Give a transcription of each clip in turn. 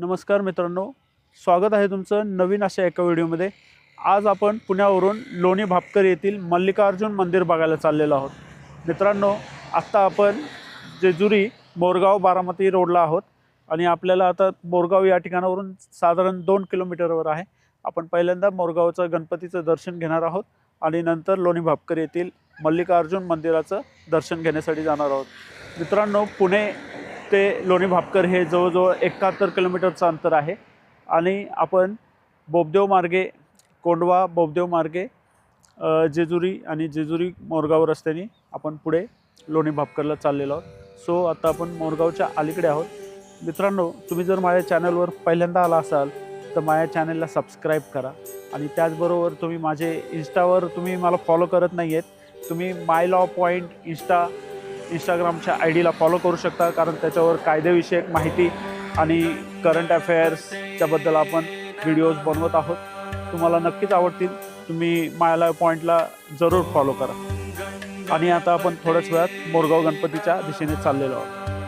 नमस्कार मित्रांनो स्वागत आहे तुमचं नवीन अशा एका व्हिडिओमध्ये. आज आपण पुण्यावरून लोणी भापकर येथील मल्लिकार्जुन मंदिर बघायला चाललेलो आहोत. मित्रांनो आत्ता आपण जेजुरी मोरगाव बारामती रोडला आहोत आणि आपल्याला आता मोरगाव या ठिकाणावरून साधारण दोन किलोमीटरवर आहे. आपण पहिल्यांदा मोरगावचं गणपतीचं दर्शन घेणार आहोत आणि नंतर लोणी भापकर येथील मल्लिकार्जुन मंदिराचं दर्शन घेण्यासाठी जाणार आहोत. मित्रांनो पुणे ते लोणी भापकर हे जवळजवळ एकाहत्तर किलोमीटरचं अंतर आहे. आणि आपण बोबदेव मार्गे कोंडवा बोबदेव मार्गे जेजुरी आणि जेजुरी मोरगाव रस्त्याने आपण पुढे लोणी भापकरला चाललेलो आहोत. सो आता आपण मोरगावच्या अलीकडे आहोत. मित्रांनो तुम्ही जर माझ्या चॅनलवर पहिल्यांदा आला असाल तर माझ्या चॅनलला सबस्क्राईब करा. आणि त्याचबरोबर तुम्ही माझे इन्स्टावर तुम्ही मला फॉलो करत नाही आहेत तुम्ही माय लॉ पॉईंट इन्स्टा इंस्टाग्रामच्या आय डीला फॉलो करू शकता कारण त्याच्यावर कायदेविषयक माहिती आणि करंट अफेअर्सच्याबद्दल आपण व्हिडिओज बनवत आहोत. तुम्हाला नक्कीच आवडतील. तुम्ही मायला पॉईंटला जरूर फॉलो करा. आणि आता आपण थोड्याच वेळात मोरगाव गणपतीच्या दिशेने चाललेलो आहोत.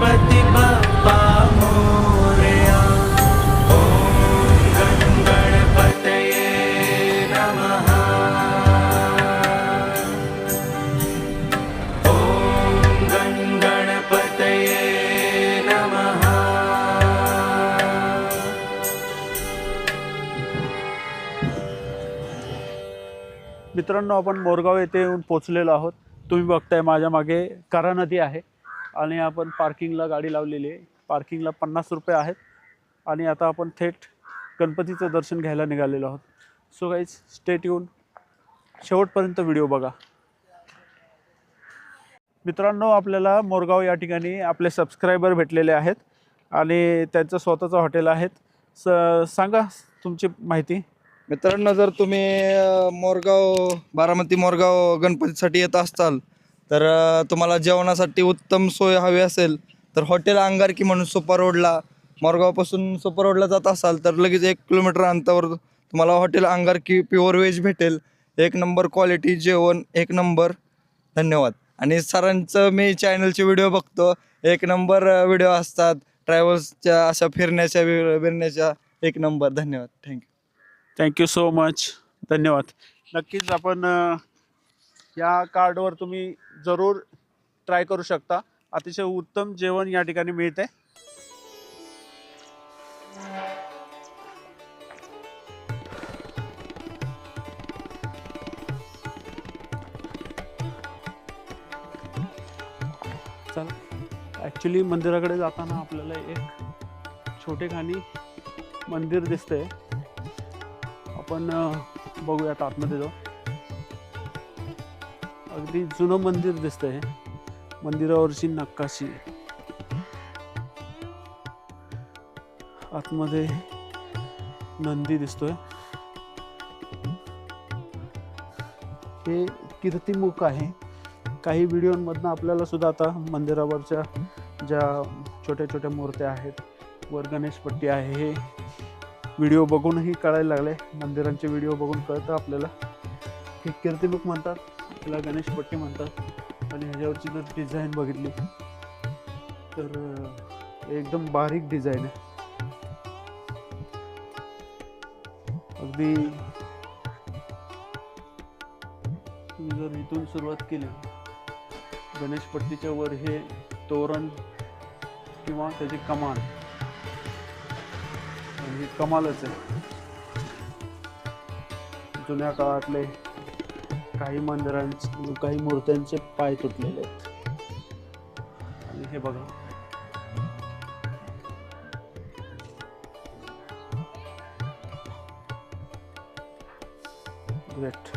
बाप्पा मोरया गणपतये नमः गणपतये नमः मित्रांनो आपण मोरगाव येथे येऊन पोचलेलो आहोत. तुम्ही बघताय माझ्या मागे करा नदी आहे. आणि आपण पार्किंगला गाडी लावलेली आहे. पार्किंगला पन्नास रुपये आहेत. आणि आता आपण थेट गणपतीचं दर्शन घ्यायला निघालेलो आहोत. सो गाईज स्टेट येऊन शेवटपर्यंत व्हिडिओ बघा. मित्रांनो आपल्याला मोरगाव या ठिकाणी आपले सबस्क्रायबर भेटलेले आहेत. आणि त्यांचं स्वतःचं हॉटेल आहेत. स सांगा तुमची माहिती. मित्रांनो जर तुम्ही मोरगाव बारामती मोरगाव गणपतीसाठी येत असाल तर तुम्हाला जेवणासाठी उत्तम सोय हवी असेल तर हॉटेल अंगारकी म्हणून सुपर रोडला मोरगावपासून सुपर रोडला जात असाल तर लगेच एक किलोमीटर अंतरावर तुम्हाला हॉटेल अंगारकी प्युअर व्हेज भेटेल. एक नंबर क्वालिटी जेवण एक नंबर. धन्यवाद. आणि सरांचं मी चॅनलचे व्हिडिओ बघतो. एक नंबर व्हिडिओ असतात. ट्रॅव्हल्सच्या अशा फिरण्याच्या वि- फिरण्याच्या एक नंबर. धन्यवाद. Thank you. Thank you so much. धन्यवाद. नक्कीच आपण या कार्डवर तुम्ही जरूर ट्राय करू शकता. अतिशय उत्तम जेवण या ठिकाणी मिळते. चला ॲक्च्युली मंदिराकडे जाताना आपल्याला एक छोटे खाणी मंदिर दिसतंय. आपण बघूयात आतमध्ये जाऊ अगदी जुनं मंदिर दिसतंय मंदिरावरची नकाशी आतमध्ये नंदी दिसतोय. हे कीर्तिमुख आहे. काही व्हिडिओंमधनं आपल्याला सुद्धा आता मंदिरावरच्या ज्या छोट्या छोट्या मूर्त्या आहेत वर गणेशपट्टी आहे हे व्हिडिओ बघूनही कळायला लागले. मंदिरांचे व्हिडिओ बघून कळतं आपल्याला. हे कीर्तिमुख म्हणतात. त्याला गणेशपट्टी म्हणतात. आणि ह्याच्यावरची जर डिझाईन बघितली तर एकदम बारीक डिझाईन आहे. अगदी तुम्ही जर इथून सुरुवात केली गणेशपट्टीच्या वर हे तोरण किंवा त्याची कमाल आणि कमालच आहे. जुन्या काळातले काही मंदिरांचे काही मूर्त्यांचे पाय तुटलेले आहेत. आणि हे बघा. ग्रेट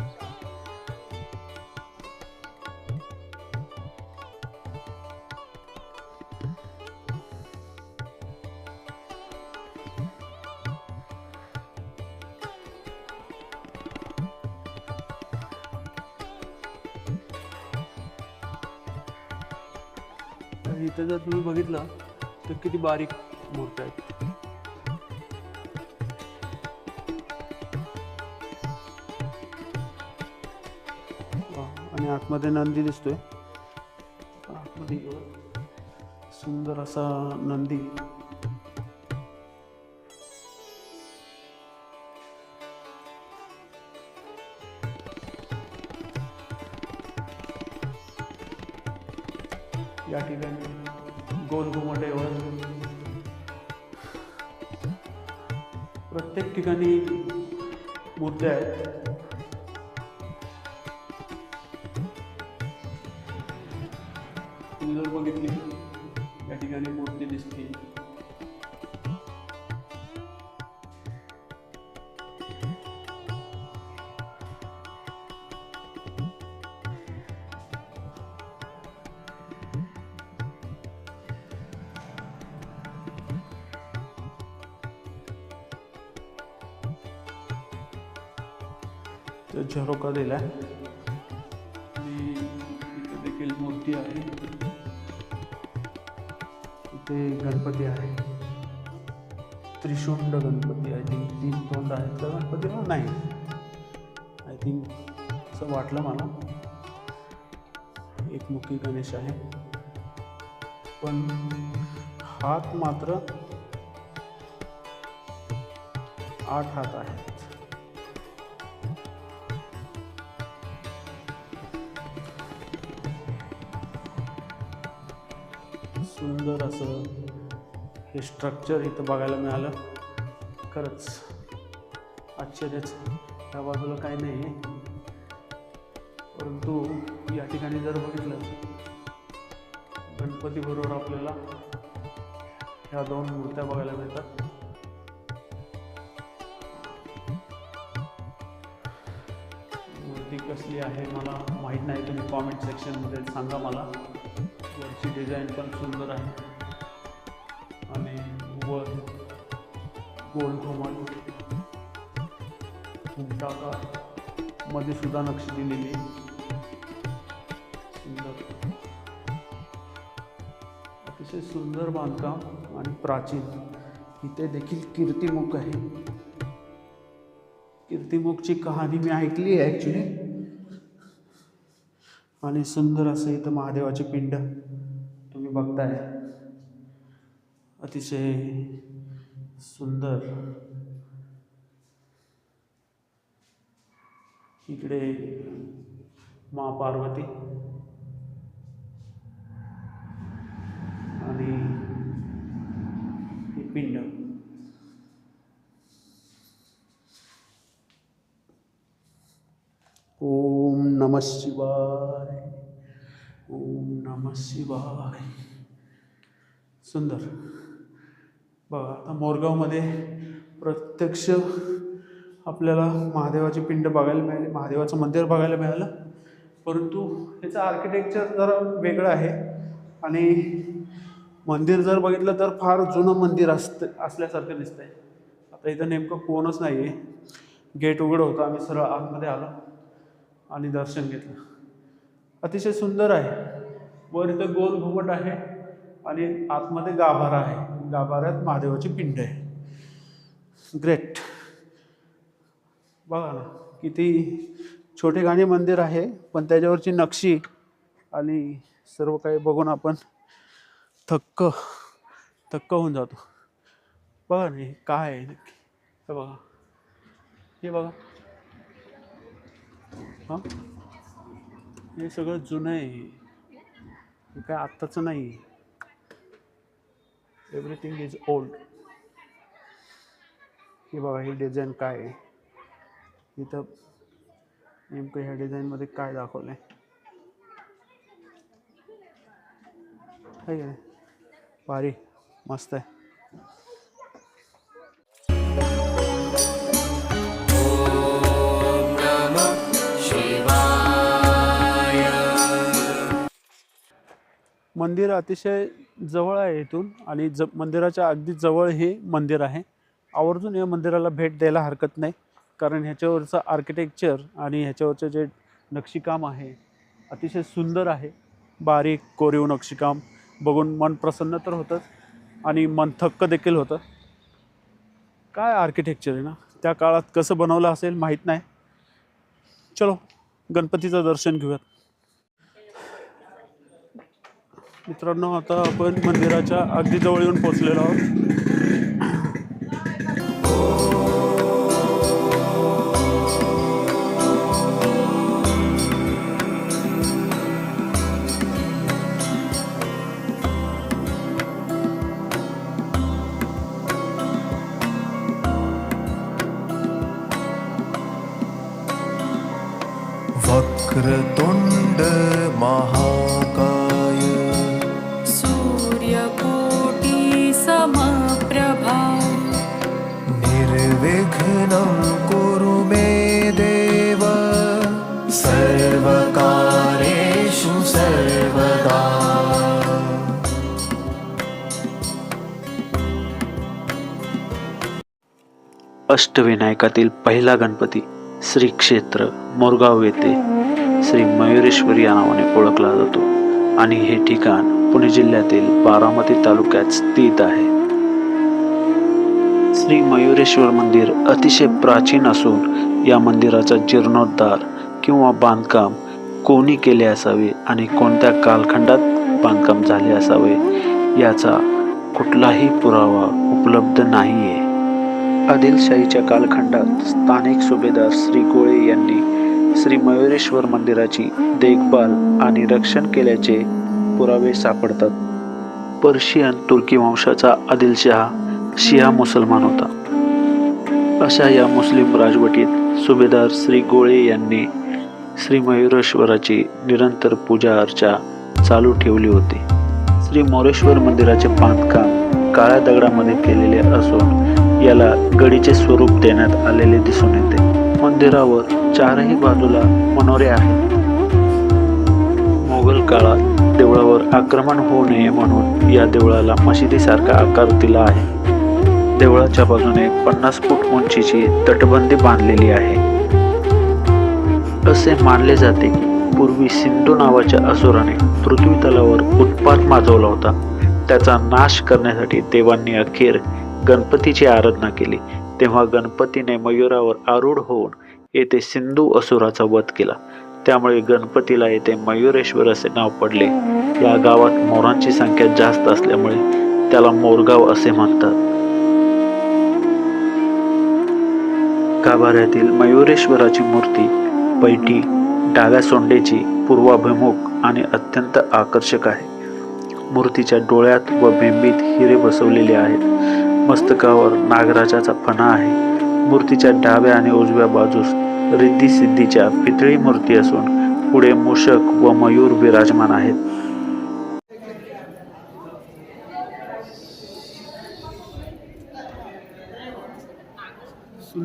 इथं जर तुम्ही बघितलं तर किती बारीक मूर्त आहेत. आणि आतमध्ये नंदी दिसतोय. आतमध्ये सुंदर असा नंदी प्रत्येक ठिकाणी मूर्त्या आहेत. तुम्ही जर बघितली या ठिकाणी मूर्ती दिसते. तो झरोका दिलाय आणि इथे देखील मूर्ती आहे. इथे गणपती आहे. त्रिशुंड गणपती आय थिंक तीन तोंड आहेत. का गणपती? नाही. आय थिंक असं वाटलं मला. एकमुखी गणेश आहे. पण हात मात्र आठ हात आहेत. सुंदर असं हे स्ट्रक्चर इथं बघायला मिळालं. खरंच आश्चर्यच. त्या बाजूला काही नाही. परंतु या ठिकाणी जर बघितलं गणपतीबरोबर आपल्याला ह्या दोन मूर्त्या बघायला मिळतात. मूर्ती कसली आहे मला माहीत नाही. तुम्ही कॉमेंट सेक्शनमध्ये सांगा मला. ची डिझाईन पण सुंदर आहे. आणि वर गोल घुमट टाका मध्ये सुद्धा नक्षी दिलेली. सुंदर. अतिशय सुंदर बांधकाम आणि प्राचीन. इथे देखील कीर्तिमुख आहे. कीर्तिमुखची कहाणी मी ऐकली आहे ॲक्च्युली आणि सुंदर असं इथं महादेवाचे पिंड. बघताय. अतिशय सुंदर. इकडे मा पार्वती आणि हे पिंड. ओम नमः शिवाय. ओम नमः शिवाय. सुंदर. बघा आता मोरगावमध्ये प्रत्यक्ष आपल्याला महादेवाची पिंड बघायला मिळाले महादेवाचं मंदिर बघायला मिळालं. परंतु याचं आर्किटेक्चर जरा वेगळं आहे आणि मंदिर जर बघितलं तर फार जुनं मंदिर असतं असल्यासारखं दिसतंय. आता इथं नेमकं कोणच नाही आहे गेट उघडं होतं आम्ही सरळ आतमध्ये आलो आणि दर्शन घेतलं. अतिशय सुंदर आहे. वर इथं गोल घुमट आहे. आणि आतमध्ये गाभारा आहे. गाभाऱ्यात महादेवाची पिंड आहे. ग्रेट बघा ना किती छोटे गाणे मंदिर आहे पण त्याच्यावरची नक्षी आणि सर्व काही बघून आपण थक्क थक्क होऊन जातो. बघा ना हे काय आहे नक्की? हे बघा. हे बघा. हां? हे सगळं जुनं आहे. काय आत्ताचं नाही एव्हरीथिंग इज ओल्ड की बाबा ही डिझाईन काय आहे? इथं नेमकं ह्या डिझाईनमध्ये काय दाखवलं आहे आहे नाही? भारी मस्त आहे. मंदिर अतिशय जवळ आहे इथून आणि ज मंदिराच्या अगदी जवळ हे मंदिर आहे. आवर्जून या मंदिराला भेट द्यायला हरकत नाही कारण ह्याच्यावरचं आर्किटेक्चर आणि ह्याच्यावरचं जे नक्षीकाम आहे अतिशय सुंदर आहे. बारीक कोरीव नक्षीकाम बघून मन प्रसन्न तर होतंच आणि मन थक्क देखील होतं. काय आर्किटेक्चर आहे ना? त्या काळात कसं बनवलं असेल माहीत नाही. चलो गणपतीचं दर्शन घेऊयात. मित्रांनो आता आपण मंदिराच्या अगदी जवळ येऊन पोचलेलो आहोत. वक्र तोंड निर्विघ्नं कुरु मे देव। सर्वकारेषु सर्वदा। अष्टविनायकातील पहिला गणपती श्री क्षेत्र मोरगाव येथे श्री मयुरेश्वरी या नावाने ओळखला जातो. आणि हे ठिकाण पुणे जिल्ह्यातील बारामती तालुक्यात स्थित आहे. श्री मयुरेश्वर मंदिर अतिशय प्राचीन असून या मंदिराचा जीर्णोद्धार किंवा बांधकाम कोणी केले असावे आणि कोणत्या कालखंडात बांधकाम झाले असावे याचा कुठलाही पुरावा उपलब्ध नाही आहे आदिलशाहीच्या कालखंडात स्थानिक सुभेदार श्री गोळे यांनी श्री मयुरेश्वर मंदिराची देखभाल आणि रक्षण केल्याचे पुरावे सापडतात. पर्शियन तुर्की वंशाचा आदिलशहा शिया मुसलमान होता. अशा या मुस्लिम राजवटीत सुभेदार श्री गोळे यांनी श्री मयुरेश्वराची निरंतर पूजा अर्चा चालू ठेवली होती. श्री मोरेश्वर मंदिराचे बांधकाम काळ्या दगडामध्ये केलेले असून याला गडीचे स्वरूप देण्यात आलेले दिसून येते. मंदिरावर चारही बाजूला मनोरे आहेत. मोगल काळात देवळावर आक्रमण होऊ नये म्हणून या देवळाला मशिदीसारखा आकार दिला आहे. देवळाच्या बाजूने पन्नास फूट उंचीची तटबंदी बांधलेली आहे. असे मानले जाते की पूर्वी सिंधू नावाच्या असुराने पृथ्वी तलावर उत्पात माजवला होता. त्याचा नाश करण्यासाठी देवांनी अखेर गणपतीची आराधना केली. तेव्हा गणपतीने मयुरावर आरूढ होऊन येथे सिंधू असुराचा वध केला. त्यामुळे गणपतीला येथे मयुरेश्वर असे नाव पडले. या गावात मोरांची संख्या जास्त असल्यामुळे त्याला मोरगाव असे म्हणतात. गाभाऱ्यातील मयुरेश्वराची मूर्ती पैठी डाव्या सोंडेची पूर्वाभिमुख आणि अत्यंत आकर्षक आहे. मूर्तीच्या डोळ्यात व बेंबीत हिरे बसवलेले आहेत. मस्तकावर नागराजाचा फणा आहे. मूर्तीच्या डाव्या आणि उजव्या बाजूस रिद्धी सिद्धीच्या पितळी मूर्ती असून पुढे मूषक व मयूर विराजमान आहेत.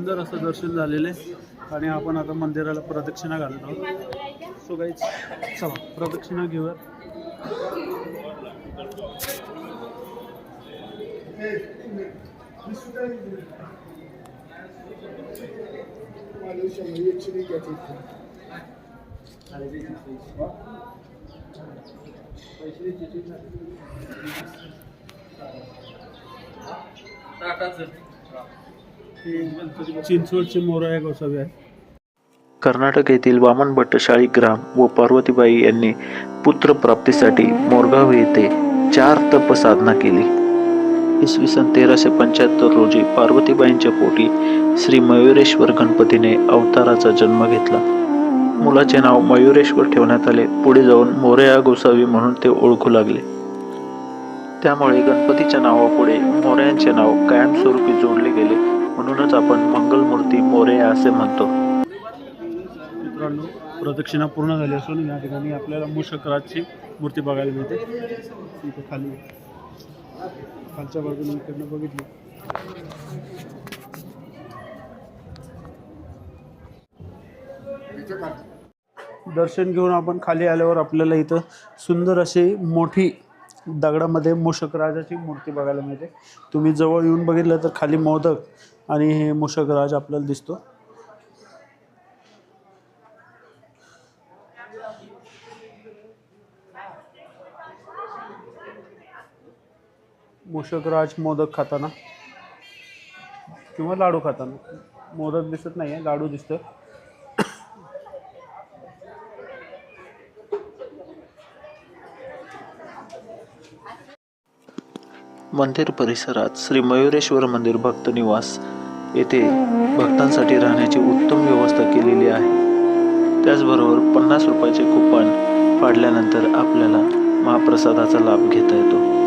सुंदर असं दर्शन झालेलं आहे. आणि आपण आता मंदिराला प्रदक्षिणा घालत आहोत. सो गाईच चला प्रदक्षिणा घेऊया चिंचवडचे मोराया गोसावी आहे. कर्नाटक येथील वामन भट्टशाळी ग्राम व पार्वतीबाई यांनी पुत्र प्राप्तीसाठी मोरगाव येथे चार तप साधना केली. इसवी सन तेराशे पंच्याहत्तर रोजी पार्वतीबाईंच्या पोटी श्री मयुरेश्वर गणपतीने अवताराचा जन्म घेतला. मुलाचे नाव मयुरेश्वर ठेवण्यात आले. पुढे जाऊन मोरया गोसावी म्हणून ते ओळखू लागले. त्यामुळे गणपतीच्या नावापुढे मोरयांचे नाव कायमस्वरूपी जोडले गेले. म्हणूनच आपण मंगलमूर्ती मोरे असे म्हणतो. मित्रांनो प्रदक्षिणा पूर्ण झाली असून या ठिकाणी आपल्याला मूषकराजची मूर्ती बघायला मिळते. इथे खाली खालच्या बाजूने इकडनं बघितली. दर्शन घेऊन आपण खाली आल्यावर आपल्याला इथं सुंदर अशी मोठी दगडामध्ये मूषकराजाची मूर्ती बघायला मिळते. तुम्ही जवळ येऊन बघितलं तर खाली मोदक आणि हे मूषकराज आपल्याला दिसतो. मूषकराज मोदक खाताना किंवा लाडू खाताना. मोदक दिसत नाही आहे लाडू दिसतं मंदिर परिसरात श्री मयुरेश्वर मंदिर भक्त निवास येथे भक्तांसाठी राहण्याची उत्तम व्यवस्था केलेली आहे. त्याचबरोबर पन्नास रुपयाचे कुपन फाडल्यानंतर आपल्याला महाप्रसादाचा लाभ घेता येतो.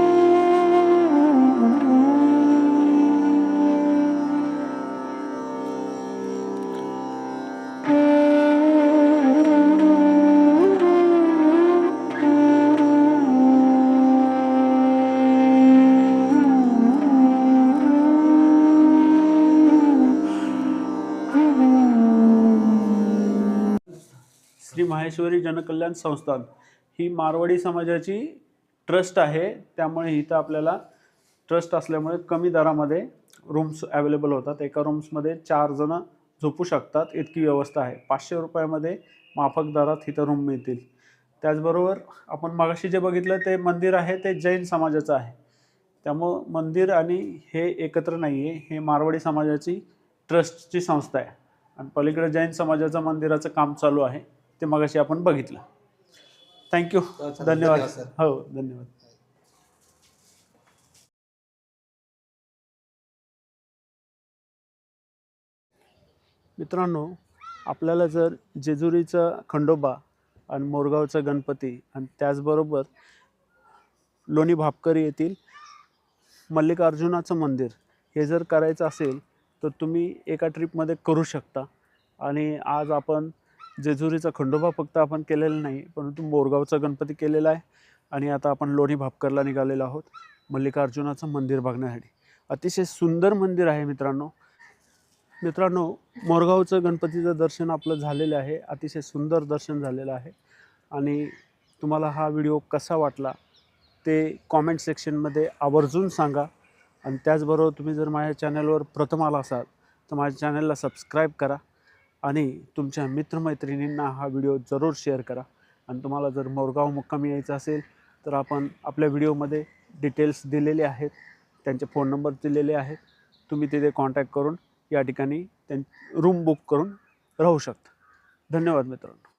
ज्ञानेश्वरी जनकल्याण संस्थान ही मारवाडी समाजाची ट्रस्ट आहे. त्यामुळे इथं आपल्याला ट्रस्ट असल्यामुळे कमी दरामध्ये रूम्स अवेलेबल होतात. एका रूम्समध्ये चार जणं झोपू शकतात. इतकी व्यवस्था आहे. पाचशे रुपयामध्ये माफक दरात इथं रूम मिळतील. त्याचबरोबर आपण मगाशी जे बघितलं ते मंदिर आहे ते जैन समाजाचं आहे. त्यामुळं मंदिर आणि हे एकत्र नाही आहे हे मारवाडी समाजाची ट्रस्टची संस्था आहे. आणि पलीकडे जैन समाजाचं मंदिराचं काम चालू आहे. ते मगाशी आपण बघितलं. थँक्यू धन्यवाद हो धन्यवाद. मित्रांनो आपल्याला जर जेजुरीचा खंडोबा आणि मोरगावचा गणपती आणि त्याचबरोबर लोणी भापकरी येथील मल्लिकार्जुनाचं मंदिर हे जर करायचं असेल तर तुम्ही एका ट्रिपमध्ये करू शकता. आणि आज आपण जेजुरीचा खंडोबा फक्त आपण केलेला नाही परंतु मोरगावचा गणपती केलेला आहे आणि आता आपण लोणी भापकरला निघालेलो आहोत मल्लिकार्जुनाचं मंदिर बघण्यासाठी. अतिशय सुंदर मंदिर आहे मित्रांनो. मित्रांनो मोरगावचं गणपतीचं दर्शन आपलं झालेलं आहे अतिशय सुंदर दर्शन झालेलं आहे. आणि तुम्हाला हा व्हिडिओ कसा वाटला ते कॉमेंट सेक्शनमध्ये आवर्जून सांगा. आणि त्याचबरोबर तुम्ही जर माझ्या चॅनलवर प्रथम आला असाल तर माझ्या चॅनलला सबस्क्राईब करा. आणि तुमच्या मित्रमैत्रिणींना हा व्हिडिओ जरूर शेअर करा. आणि तुम्हाला जर मोरगाव मुक्कामी यायचं असेल तर आपण आपल्या व्हिडिओमध्ये डिटेल्स दिलेले आहेत त्यांचे फोन नंबर दिलेले आहेत. तुम्ही तिथे कॉन्टॅक्ट करून या ठिकाणी त्यां रूम बुक करून राहू शकता. धन्यवाद मित्रांनो.